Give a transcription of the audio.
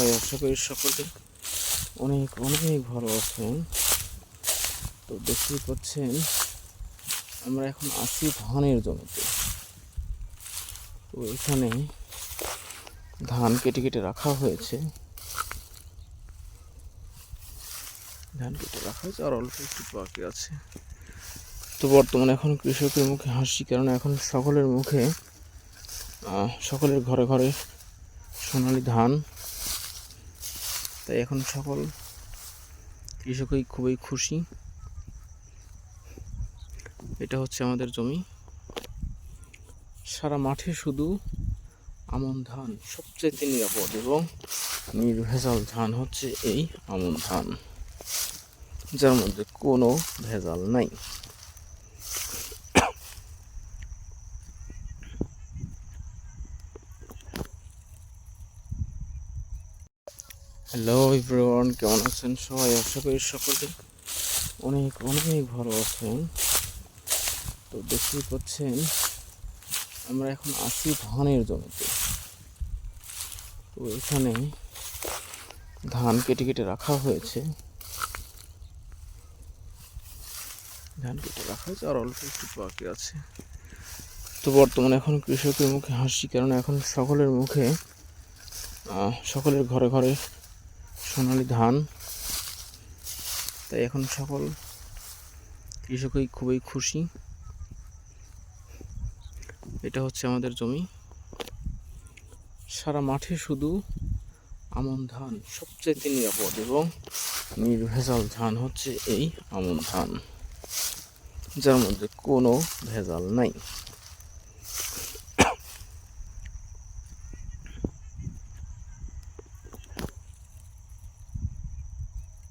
হয়। আশা করি সকলে অনেক অনেক ভালো আছেন। তো দেখতেই পাচ্ছেন, আমরা এখন আছি ধানের জমিতে। তো এখানে ধান কেটে কেটে রাখা হয়েছে। ধান কেটে রাখা হয়েছে আর অল্প একটু বাকি আছে। তো বর্তমানে এখন কৃষকের মুখে হাসি কারণ এখন সকলের মুখে সকলের ঘরে ঘরে সোনালি ধান তাই এখন সকল কৃষকই খুবই খুশি। এটা হচ্ছে আমাদের জমি। সারা মাঠে শুধু আমন ধান সবচেয়ে নিরাপদ এবং নির্ভেজাল ধান হচ্ছে এই আমন ধান, যার মধ্যে কোনো ভেজাল নাই। হ্যালো এভরিওয়ান কেমন আছেন? সবাই আশা করি সকলে অনেক অনেক ভালো আছেন। তো দেখতেই পাচ্ছেন, আমরা এখন আছি ধানের জমিতে। তো এখানে ধান কেটে কেটে রাখা হয়েছে। ধান কেটে রাখা হয়েছে, আর অল্প একটু বাকি আছে। তো বর্তমানে এখন কৃষকের মুখে হাসি কারণ এখন সকলের মুখে সকলের ঘরে ঘরে সোনালি ধান। তাই এখন সকল কৃষকই খুবই খুশি। এটা হচ্ছে আমাদের জমি। সারা মাঠে শুধু আমন ধান সবচেয়ে নিরাপদ এবং নির্ভেজাল ধান হচ্ছে এই আমন ধান, যার মধ্যে কোনো ভেজাল নাই।